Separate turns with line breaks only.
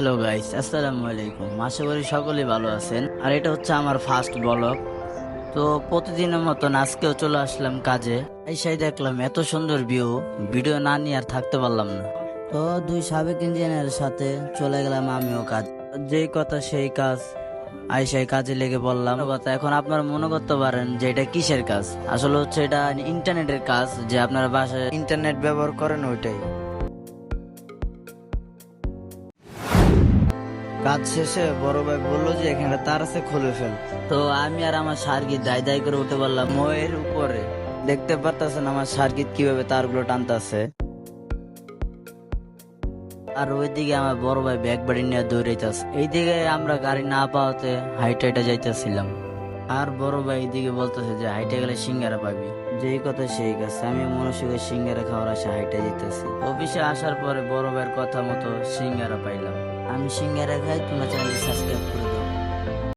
Hello guys আসসালামু আলাইকুম আশা করি সকলেই ভালো আছেন। আর এটা হচ্ছে আমার ফার্স্ট ব্লগ তো প্রতিদিনের মতন আজকেও চলে আসলাম কাজে। এসাই দেখলাম এত সুন্দর ভিউ ভিডিও না নিয়ে আর থাকতে পারলাম না। তো দুই সাবেক ইঞ্জিনিয়ারের সাথে চলে গেলাম আমিও কাজ। যেই কথা সেই কাজ। আইসাই কাজে লেগে বললাম কথা, এখন আপনারা মনে করতে পারেন যে এটা কিসের কাজ? আসলে হচ্ছে এটা ইন্টারনেটের কাজ, যে আপনারা বাসায় ইন্টারনেট ব্যবহার করেন ওইটাই। কাজ শেষে বড় ভাই বলল যে এখানে তার আছে, খুলে ফেল। তো আমি আর আমার সার্কিট দায় দায় করে উঠে পারলাম। ময়ের উপরে দেখতে পারতেছেন আমার সার্কিট কীভাবে তারগুলো টানতেছে। আর ওইদিকে আমার বড় ভাই ব্যাগ বাড়ি নিয়ে দৌড়াইতেছে। এইদিকে আমরা গাড়ি না পাওয়াতে হাইটে হাইটে যাইতেছিলাম। আর বড় ভাই এইদিকে বলতেছে যে, হাইটে গেলে সিঙ্গারা পাবি। যেই কথা সেই কাছে আমি মনসুখে সিঙ্গারা খাওয়ার আসে হাইটে যেতেছি অফিসে আসার পরে বড় ভাইয়ের কথা মতো সিঙ্গারা পাইলাম। আমি সিঙ্গারা খাই তোমরা চ্যানেল সাবস্ক্রাইব